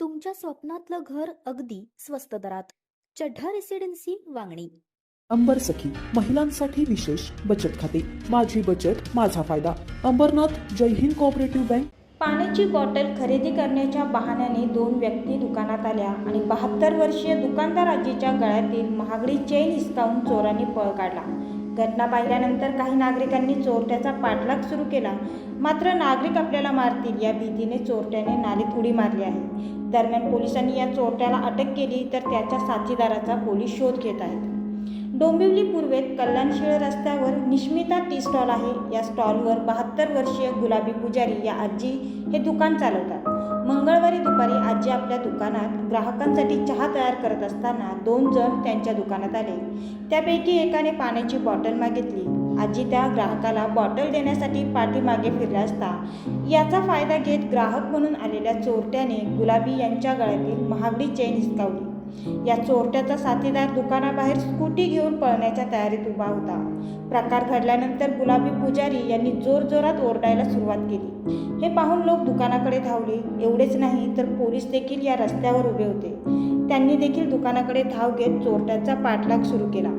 तुमच्या स्वप्नातलं घर अगदी स्वस्त दरात. चढ्ढा रेसिडेन्सी वांगणी. अंबर सखी महिलांसाठी विशेष बचत खाते. माझी बचत माझा फायदा. अंबरनाथ जय हिंद कोऑपरेटिव्ह बँक पाण्याची बॉटल खरेदी करण्याच्या बहाण्याने दोन व्यक्ती दुकानात आल्या आणि बहात्तर वर्षीय दुकानदार आजीच्या गळ्यातील महागडी चेन हिसकावून चोरांनी पळ काढला. घटना पाहिल्यानंतर काही नागरिकांनी चोरट्याचा पाठलाग सुरू केला. मात्र नागरिक आपल्याला मारतील या भीतीने चोरट्याने नालीत उडी मारली आहे दरम्यान पोलिसांनी या चोरट्याला अटक केली तर त्याच्या साथीदाराचा पोलीस शोध घेत आहेत. डोंबिवली पूर्वेत कल्याणशिळ रस्त्यावर निष्मिता टी स्टॉल आहे. या स्टॉलवर बहात्तर वर्षीय गुलाबी पुजारी या आजी हे दुकान चालवतात. मंगळवारी दुपारी आजी आपल्या दुकानात ग्राहकांसाठी चहा तयार करत असताना दोन जण त्यांच्या दुकानात आले. त्यापैकी एकाने पाण्याची बॉटल मागितली. आजी त्या ग्राहकाला बॉटल देण्यासाठी पाठीमागे फिरल्या असता. याचा फायदा घेत ग्राहक म्हणून आलेल्या चोरट्याने गुलाबी यांच्या गळ्यातील महागडी चेन हिसकावली. या चोरट्याचा साथीदार दुकानाबाहेर स्कूटी घेऊन पळण्याच्या तयारीत उभा होता. प्रकार घडल्यानंतर गुलाबी पुजारी यांनी जोरजोरात ओरडायला सुरुवात केली. हे पाहून लोक दुकानाकडे धावले. एवढेच नाही तर पोलीस देखील या रस्त्यावर उभे होते. त्यांनी देखील दुकानाकडे धाव घेत चोरट्याचा पाठलाग सुरू केला.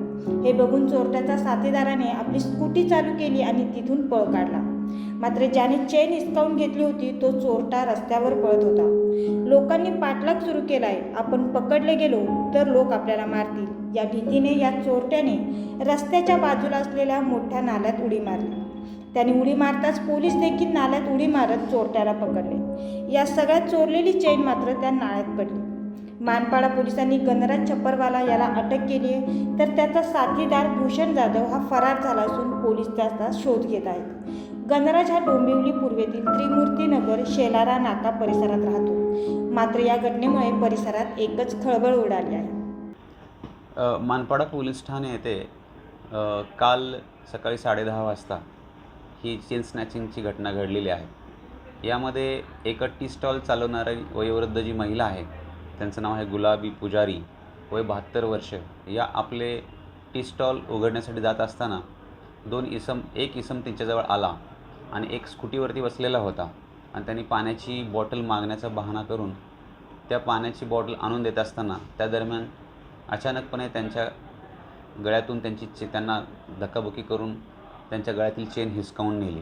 हे बघून चोरट्याच्या साथीदाराने आपली स्कूटी चालू केली आणि तिथून पळ काढला. मात्र ज्याने चेन हिसकावून घेतली होती तो चोरटा रस्त्यावर पळत होता. लोकांनी पाठलाग सुरू केलाय. आपण पकडले गेलो तर लोक आपल्याला मारतील. या भीतीने या चोरट्याने रस्त्याच्या बाजूला असलेल्या मोठ्या नाल्यात उडी मारली. त्याने उडी मारताच पोलीस देखील नाल्यात उडी मारत चोरट्याला पकडले. या सगळ्यात चोरलेली चेन मात्र त्या नाळ्यात पडली. मानपाडा पोलिसांनी गणराज छप्परवाला याला अटक केली आहे तर त्याचा साथीदार भूषण जाधव हा फरार झाला असून पोलीस त्याचा शोध घेत आहेत. गणराज हा डोंबिवली पूर्वेतील त्रिमूर्तीनगर शेलारा नाका परिसरात राहतो. मात्र या घटनेमुळे परिसरात एकच खळबळ उडाली आहे. मानपाडा पोलीस ठाणे येथे काल सकाळी साडेदहा वाजता ही चेन स्नॅचिंगची घटना घडलेली आहे. यामध्ये एक टी स्टॉल चालवणारी वयोवृद्ध जी महिला आहे. त्यांचं नाव आहे गुलाबी पुजारी वय बहात्तर वर्ष. या आपले टी स्टॉल उघडण्यासाठी जात असताना दोन इसम एक इसम त्यांच्याजवळ आला. आणि एक स्कूटीवरती बसलेला होता. आणि त्यांनी पाण्याची बॉटल मागण्याचा बहाणा करून त्या पाण्याची बॉटल आणून देत असताना त्या दरम्यान अचानकपणे त्यांच्या गळ्यातून त्यांची चे त्यांना धक्काबुक्की करून त्यांच्या गळ्यातील चेन हिसकावून नेली.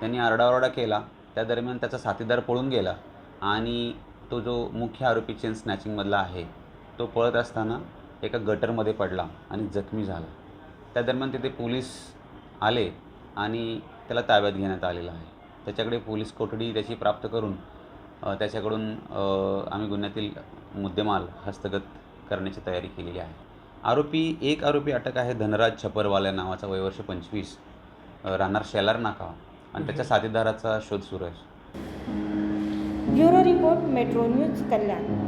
त्यांनी आरडाओरडा केला. त्या दरम्यान त्याचा साथीदार पळून गेला आणि तो जो मुख्य आरोपी चेन स्नॅचिंगमधला आहे तो पळत असताना एका गटरमध्ये पडला आणि जखमी झाला. त्या दरम्यान तिथे पोलीस आले आणि त्याला ताब्यात घेण्यात आलेला आहे. त्याच्याकडे पोलीस कोठडी त्याची प्राप्त करून त्याच्याकडून आम्ही गुन्ह्यातील मुद्देमाल हस्तगत करण्याची तयारी केलेली आहे. आरोपी एक आरोपी अटक आहे धनराज छपरवाल्या नावाचा वयवर्ष पंचवीस. राहणार शेलार नाका आणि त्याच्या साथीदाराचा शोध सुरू आहे. Bureau report metro news Kalyan.